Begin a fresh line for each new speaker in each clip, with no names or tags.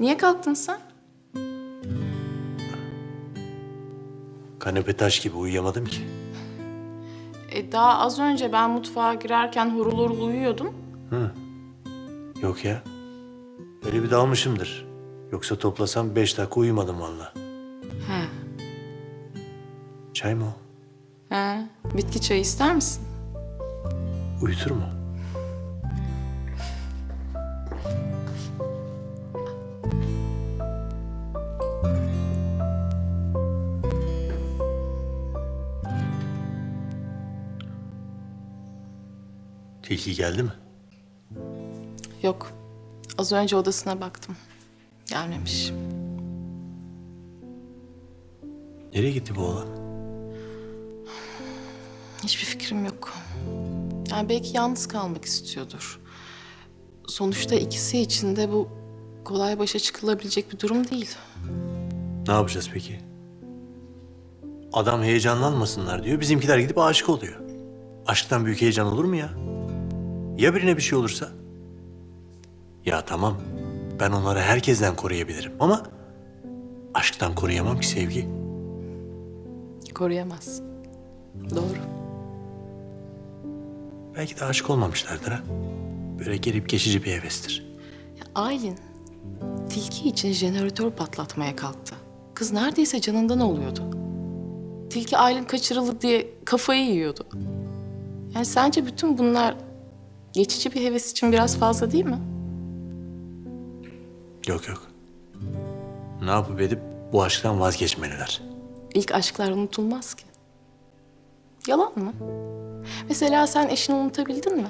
Niye kalktın sen?
Kanepe taş gibi uyuyamadım ki.
E, daha az önce ben mutfağa girerken horul horul uyuyordum.
Yok ya. Öyle bir dalmışımdır. Yoksa toplasam beş dakika uyumadım valla.
He.
Çay mı o?
He. Bitki çayı ister misin?
Uyutur mu? Tilki geldi mi?
Yok. Az önce odasına baktım. Gelmemiş.
Nereye gitti bu oğlan?
Hiçbir fikrim yok. Yani belki yalnız kalmak istiyordur. Sonuçta ikisi için de bu kolay başa çıkılabilecek bir durum değil.
Ne yapacağız peki? Adam heyecanlanmasınlar diyor. Bizimkiler gidip aşık oluyor. Aşktan büyük heyecan olur mu ya? Ya birine bir şey olursa? Ya tamam. Ben onları herkesten koruyabilirim ama aşktan koruyamam ki sevgi.
Koruyamaz. Doğru.
Belki de aşık olmamışlardır ha. Böyle gelip geçici bir hevestir.
Ya Aylin, tilki için jeneratör patlatmaya kalktı. Kız neredeyse canından oluyordu. Tilki Aylin kaçırıldı diye kafayı yiyordu. Yani sence bütün bunlar geçici bir heves için biraz fazla değil mi?
Yok yok. Ne yapıp edip bu aşktan vazgeçmeliler.
İlk aşklar unutulmaz ki. Yalan mı? Mesela sen eşini unutabildin mi?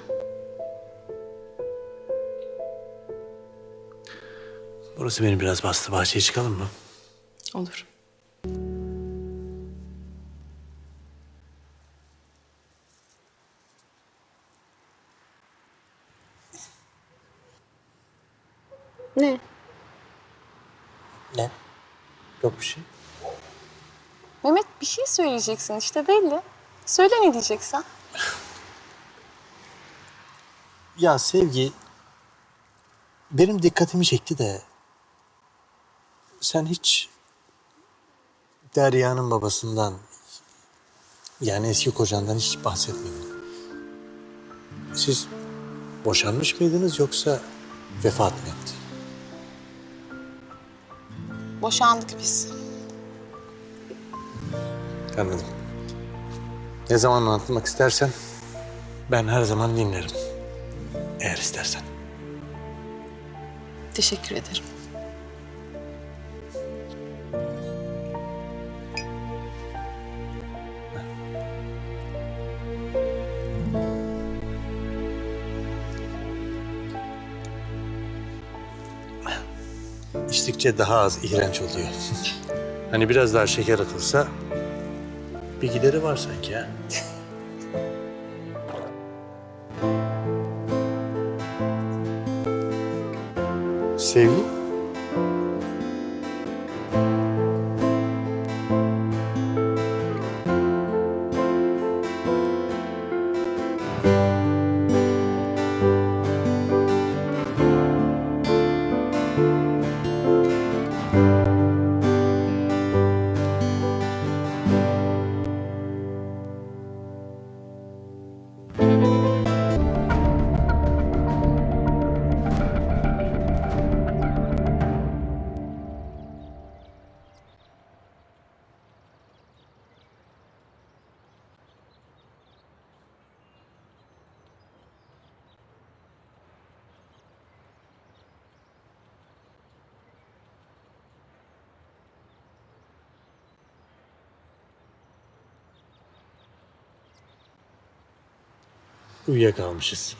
Burası beni biraz bastı. Bahçeye çıkalım mı?
Olur.
Ne?
Ne? Yok bir şey.
Mehmet bir şey söyleyeceksin işte belli. Söyle ne diyeceksen.
Ya sevgi benim dikkatimi çekti de sen hiç Derya'nın babasından yani eski kocandan hiç bahsetmedin. Siz boşanmış mıydınız yoksa vefat mı etti?
Boşandık biz.
Anladım. Ne zaman anlatmak istersen ben her zaman dinlerim. Eğer istersen.
Teşekkür ederim.
İçtikçe daha az iğrenç oluyor. hani biraz daha şeker atılsa bir gideri var sanki ha. Sevgi? Uyuyakalmışız.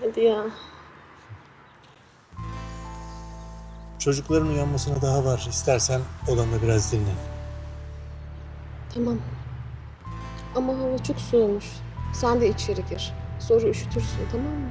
Hadi ya.
Çocukların uyanmasına daha var. İstersen odanda biraz dinlen.
Tamam. Ama hava çok soğumuş. Sen de içeri gir. Sonra üşütürsün tamam mı?